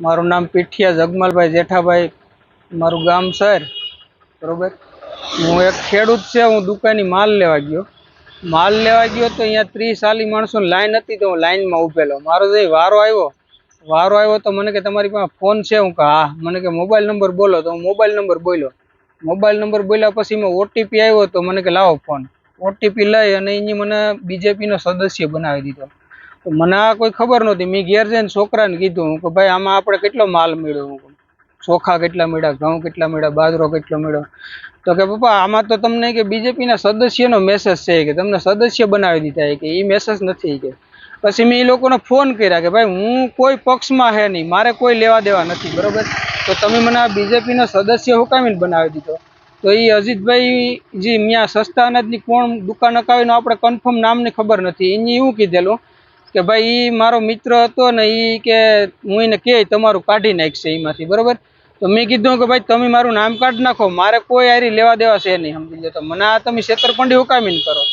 મારું નામ પીઠિયા જગમલભાઈ જેઠાભાઈ, મારું ગામ સર બરોબર? હું એક ખેડૂત છે, હું દુકાની માલ લેવા ગયો. માલ લેવા ગયો તો અહીંયા ત્રીસ ચાલીસ માણસોની લાઈન હતી તો હું લાઈનમાં ઊભેલો. મારો જે વારો આવ્યો વારો આવ્યો તો મને કે તમારી પાસે ફોન છે? હું કે, હા. મને કે, મોબાઈલ નંબર બોલો. તો હું મોબાઈલ નંબર બોલ્યો. મોબાઈલ નંબર બોલ્યા પછી મેં ઓટીપી આવ્યો તો મને કે, લાવો ફોન. ઓટીપી લઈ અને એની મને બીજેપીનો સદસ્ય બનાવી દીધો. તો મને કોઈ ખબર નહોતી. મેં ઘેર જઈને છોકરાને કીધું કે ભાઈ, આમાં આપણે કેટલો માલ મળ્યો? ચોખા કેટલા મળ્યા, ઘઉં કેટલા મળ્યા, બાજરો કેટલો મળ્યો? તો કે, પપ્પા, આમાં તો તમને કે બીજેપીના સદસ્યનો મેસેજ છે કે તમને સદસ્ય બનાવી દીધા કે એ મેસેજ નથી કે. પછી મેં એ લોકોને ફોન કર્યા કે, ભાઈ, હું કોઈ પક્ષમાં હે નહીં. મારે કોઈ લેવા દેવા નથી. બરોબર? તો તમે મને આ બીજેપીનો સદસ્ય હુકામીને બનાવી દીધો. તો એ અજીતભાઈ જે ત્યાં સસ્તા અનાજની કોણ દુકાન અકાવીને આપણે કન્ફર્મ નામની ખબર નથી. એની એવું કીધેલું કે ભાઈ એ મારો મિત્ર હતો ને એ કે હું એને કે તમારું કાઢી નાખશે એમાંથી, બરાબર? તો મેં કીધું કે ભાઈ, તમે મારું નામ કાઢી નાખો, મારે કોઈ હારી લેવા દેવા છે નહીં, સમજી લો. તો મને આ તમે છેતરપંડી હુકામીને કરો.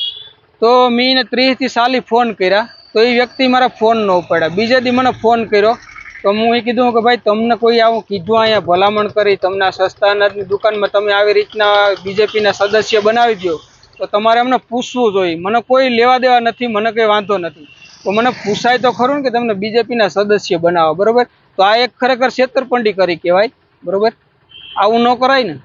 તો મેં એને ત્રીસથી સાલી ફોન કર્યા, તો એ વ્યક્તિ મારા ફોન ન ઉપાડ્યા. બીજા દી મને ફોન કર્યો, તો હું એ કીધું કે ભાઈ, તમને કોઈ આવું કીધું અહીંયા ભલામણ કરી, તમને સસ્તા અનાજની દુકાનમાં તમે આવી રીતના બીજેપીના સદસ્ય બનાવી દો તો તમારે અમને પૂછવું જોઈએ. મને કોઈ લેવા દેવા નથી, મને કંઈ વાંધો નથી. તો મને પૂછાય તો ખરું કે તમને બીજેપીના સદસ્ય બનાવો, બરોબર? તો આ એક ખરેખર છેતરપંડી કરી કહેવાય, બરોબર? આવું ન કરાય ને?